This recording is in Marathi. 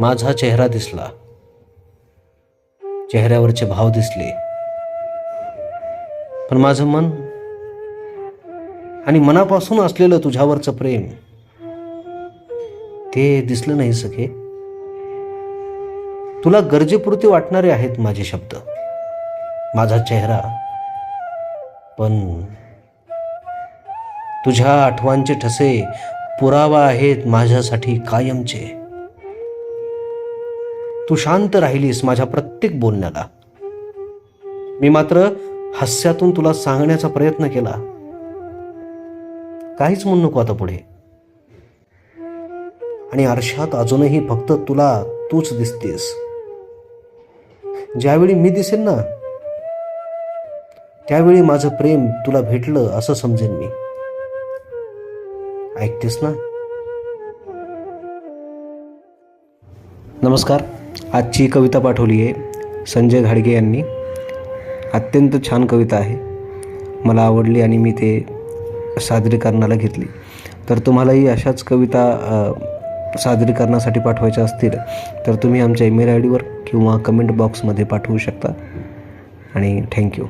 माझा चेहरा दिसला. चेहऱ्यावरचे भाव दिसले. पण माझं मन आणि मनापासून असलेलं तुझ्यावरचं प्रेम ते दिसलं नाही सखे. तुला गरजेपुरते वाटणारे आहेत माझे शब्द. माझा चेहरा पण तुझ्या आठवांचे ठसे पुरावा आहेत माझ्यासाठी कायमचे. तू शांत राहिलीस माझ्या प्रत्येक बोलण्याला. मी मात्र हास्यातून तुला सांगण्याचा प्रयत्न केला. काहीच म्हणू नको आता पुढे. आणि आरशात अजूनही फक्त तुला तूच दिसतेस. ज्यावेळी मी दिसेन ना त्यावेळी माझं प्रेम तुला भेटलं असं समजेन मी. ऐकतेस ना? नमस्कार. आजची कविता पाठवली आहे संजय घाडगे यांनी. अत्यंत छान कविता आहे. मला आवडली आणि मी ते सादरीकरणाला घेतली. तर तुम्हालाही अशाच कविता सादरीकरणासाठी पाठवायच्या असतील तर तुम्ही आमच्या ईमेल आय डीवर किंवा कमेंट बॉक्समध्ये पाठवू शकता. आणि थँक्यू.